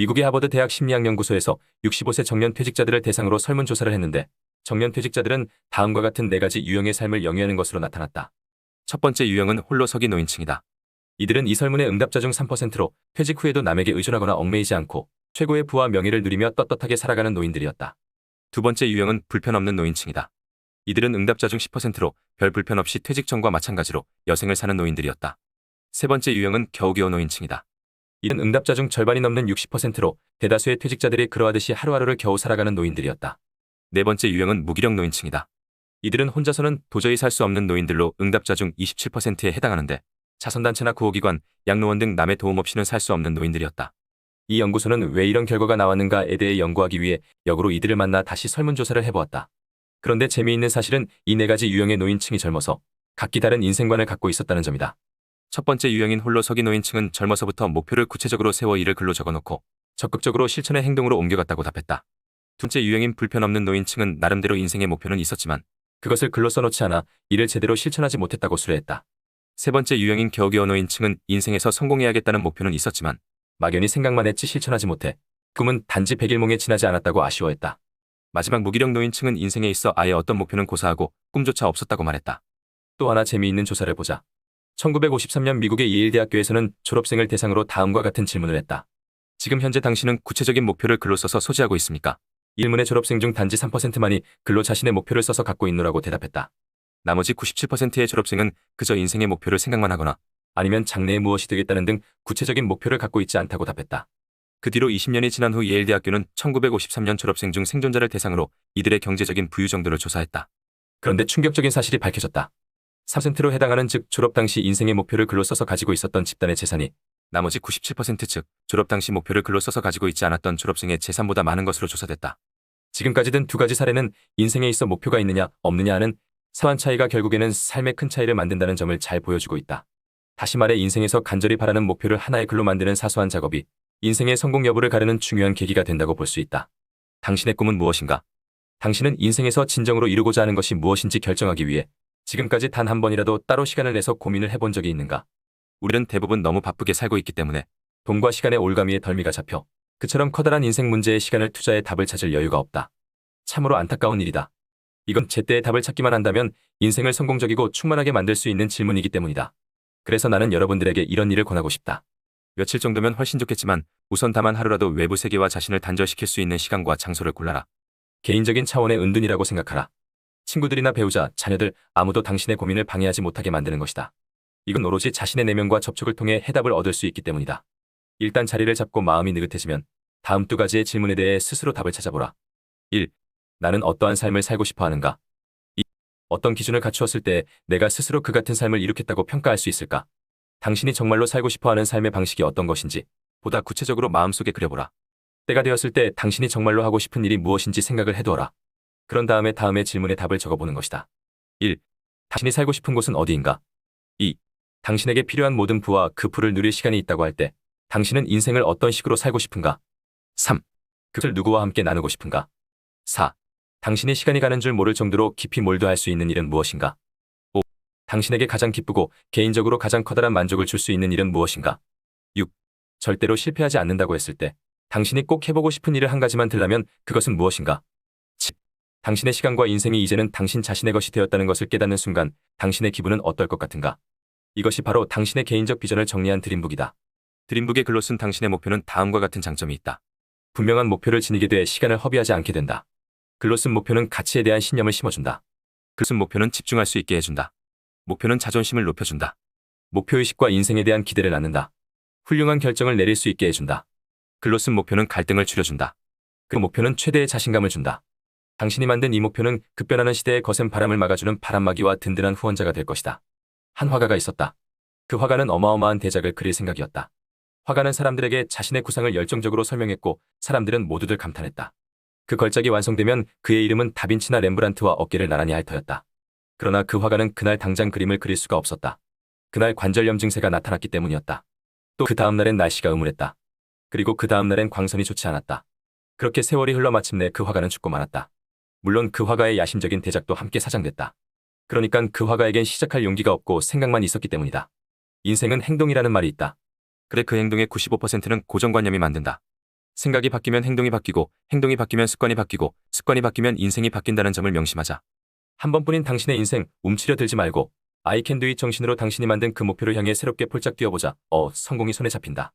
미국의 하버드 대학 심리학연구소에서 65세 정년 퇴직자들을 대상으로 설문조사를 했는데 정년 퇴직자들은 다음과 같은 네 가지 유형의 삶을 영위하는 것으로 나타났다. 첫 번째 유형은 홀로 서기 노인층이다. 이들은 이 설문의 응답자 중 3%로 퇴직 후에도 남에게 의존하거나 얽매이지 않고 최고의 부와 명예를 누리며 떳떳하게 살아가는 노인들이었다. 두 번째 유형은 불편 없는 노인층이다. 이들은 응답자 중 10%로 별 불편 없이 퇴직 전과 마찬가지로 여생을 사는 노인들이었다. 세 번째 유형은 겨우겨우 노인층이다. 이는 응답자 중 절반이 넘는 60%로 대다수의 퇴직자들이 그러하듯이 하루하루를 겨우 살아가는 노인들이었다. 네 번째 유형은 무기력 노인층이다. 이들은 혼자서는 도저히 살 수 없는 노인들로 응답자 중 27%에 해당하는데 자선단체나 구호기관, 양로원 등 남의 도움 없이는 살 수 없는 노인들이었다. 이 연구소는 왜 이런 결과가 나왔는가에 대해 연구하기 위해 역으로 이들을 만나 다시 설문조사를 해보았다. 그런데 재미있는 사실은 이 네 가지 유형의 노인층이 젊어서 각기 다른 인생관을 갖고 있었다는 점이다. 첫 번째 유형인 홀로 서기 노인층은 젊어서부터 목표를 구체적으로 세워 이를 글로 적어놓고 적극적으로 실천의 행동으로 옮겨갔다고 답했다. 둘째 유형인 불편 없는 노인층은 나름대로 인생의 목표는 있었지만 그것을 글로 써놓지 않아 이를 제대로 실천하지 못했다고 수뢰했다. 세 번째 유형인 겨우겨우 노인층은 인생에서 성공해야겠다는 목표는 있었지만 막연히 생각만 했지 실천하지 못해 꿈은 단지 백일몽에 지나지 않았다고 아쉬워했다. 마지막 무기력 노인층은 인생에 있어 아예 어떤 목표는 고사하고 꿈조차 없었다고 말했다. 또 하나 재미있는 조사를 보자. 1953년 미국의 예일대학교에서는 졸업생을 대상으로 다음과 같은 질문을 했다. 지금 현재 당신은 구체적인 목표를 글로 써서 소지하고 있습니까? 일문의 졸업생 중 단지 3%만이 글로 자신의 목표를 써서 갖고 있노라고 대답했다. 나머지 97%의 졸업생은 그저 인생의 목표를 생각만 하거나 아니면 장래에 무엇이 되겠다는 등 구체적인 목표를 갖고 있지 않다고 답했다. 그 뒤로 20년이 지난 후 예일 대학교는 1953년 졸업생 중 생존자를 대상으로 이들의 경제적인 부유 정도를 조사했다. 그런데 충격적인 사실이 밝혀졌다. 3%로 해당하는 즉 졸업 당시 인생의 목표를 글로 써서 가지고 있었던 집단의 재산이 나머지 97%즉 졸업 당시 목표를 글로 써서 가지고 있지 않았던 졸업생의 재산보다 많은 것으로 조사됐다. 지금까지 든 두 가지 사례는 인생에 있어 목표가 있느냐 없느냐 하는 사안 차이가 결국에는 삶의 큰 차이를 만든다는 점을 잘 보여주고 있다. 다시 말해 인생에서 간절히 바라는 목표를 하나의 글로 만드는 사소한 작업이 인생의 성공 여부를 가르는 중요한 계기가 된다고 볼 수 있다. 당신의 꿈은 무엇인가? 당신은 인생에서 진정으로 이루고자 하는 것이 무엇인지 결정하기 위해 지금까지 단 한 번이라도 따로 시간을 내서 고민을 해본 적이 있는가? 우리는 대부분 너무 바쁘게 살고 있기 때문에 돈과 시간의 올가미에 덜미가 잡혀 그처럼 커다란 인생 문제에 시간을 투자해 답을 찾을 여유가 없다. 참으로 안타까운 일이다. 이건 제때의 답을 찾기만 한다면 인생을 성공적이고 충만하게 만들 수 있는 질문이기 때문이다. 그래서 나는 여러분들에게 이런 일을 권하고 싶다. 며칠 정도면 훨씬 좋겠지만 우선 다만 하루라도 외부 세계와 자신을 단절시킬 수 있는 시간과 장소를 골라라. 개인적인 차원의 은둔이라고 생각하라. 친구들이나 배우자, 자녀들 아무도 당신의 고민을 방해하지 못하게 만드는 것이다. 이건 오로지 자신의 내면과 접촉을 통해 해답을 얻을 수 있기 때문이다. 일단 자리를 잡고 마음이 느긋해지면 다음 두 가지의 질문에 대해 스스로 답을 찾아보라. 1. 나는 어떠한 삶을 살고 싶어 하는가? 2. 어떤 기준을 갖추었을 때 내가 스스로 그 같은 삶을 이룩했다고 평가할 수 있을까? 당신이 정말로 살고 싶어 하는 삶의 방식이 어떤 것인지 보다 구체적으로 마음속에 그려보라. 때가 되었을 때 당신이 정말로 하고 싶은 일이 무엇인지 생각을 해두어라. 그런 다음에 다음의 질문에 답을 적어보는 것이다. 1. 당신이 살고 싶은 곳은 어디인가? 2. 당신에게 필요한 모든 부와 그 부를 누릴 시간이 있다고 할 때 당신은 인생을 어떤 식으로 살고 싶은가? 3. 그것을 누구와 함께 나누고 싶은가? 4. 당신이 시간이 가는 줄 모를 정도로 깊이 몰두할 수 있는 일은 무엇인가? 5. 당신에게 가장 기쁘고 개인적으로 가장 커다란 만족을 줄 수 있는 일은 무엇인가? 6. 절대로 실패하지 않는다고 했을 때 당신이 꼭 해보고 싶은 일을 한 가지만 들라면 그것은 무엇인가? 7. 당신의 시간과 인생이 이제는 당신 자신의 것이 되었다는 것을 깨닫는 순간 당신의 기분은 어떨 것 같은가? 이것이 바로 당신의 개인적 비전을 정리한 드림북이다. 드림북의 글로 쓴 당신의 목표는 다음과 같은 장점이 있다. 분명한 목표를 지니게 돼 시간을 허비하지 않게 된다. 글로 쓴 목표는 가치에 대한 신념을 심어준다. 글로 쓴 목표는 집중할 수 있게 해준다. 목표는 자존심을 높여준다. 목표의식과 인생에 대한 기대를 낳는다. 훌륭한 결정을 내릴 수 있게 해준다. 글로 쓴 목표는 갈등을 줄여준다. 그 목표는 최대의 자신감을 준다. 당신이 만든 이 목표는 급변하는 시대의 거센 바람을 막아주는 바람막이와 든든한 후원자가 될 것이다. 한 화가가 있었다. 그 화가는 어마어마한 대작을 그릴 생각이었다. 화가는 사람들에게 자신의 구상을 열정적으로 설명했고 사람들은 모두들 감탄했다. 그 걸작이 완성되면 그의 이름은 다빈치나 렘브란트와 어깨를 나란히 핥어였다. 그러나 그 화가는 그날 당장 그림을 그릴 수가 없었다. 그날 관절염 증세가 나타났기 때문이었다. 또 그 다음날엔 날씨가 음울했다. 그리고 그 다음날엔 광선이 좋지 않았다. 그렇게 세월이 흘러 마침내 그 화가는 죽고 말았다. 물론 그 화가의 야심적인 대작도 함께 사장됐다. 그러니까 그 화가에겐 시작할 용기가 없고 생각만 있었기 때문이다. 인생은 행동이라는 말이 있다. 그래 그 행동의 95%는 고정관념이 만든다. 생각이 바뀌면 행동이 바뀌고 행동이 바뀌면 습관이 바뀌고 습관이 바뀌면 인생이 바뀐다는 점을 명심하자. 한 번뿐인 당신의 인생 움츠려 들지 말고 it 정신으로 당신이 만든 그 목표를 향해 새롭게 폴짝 뛰어보자. 어, 성공이 손에 잡힌다.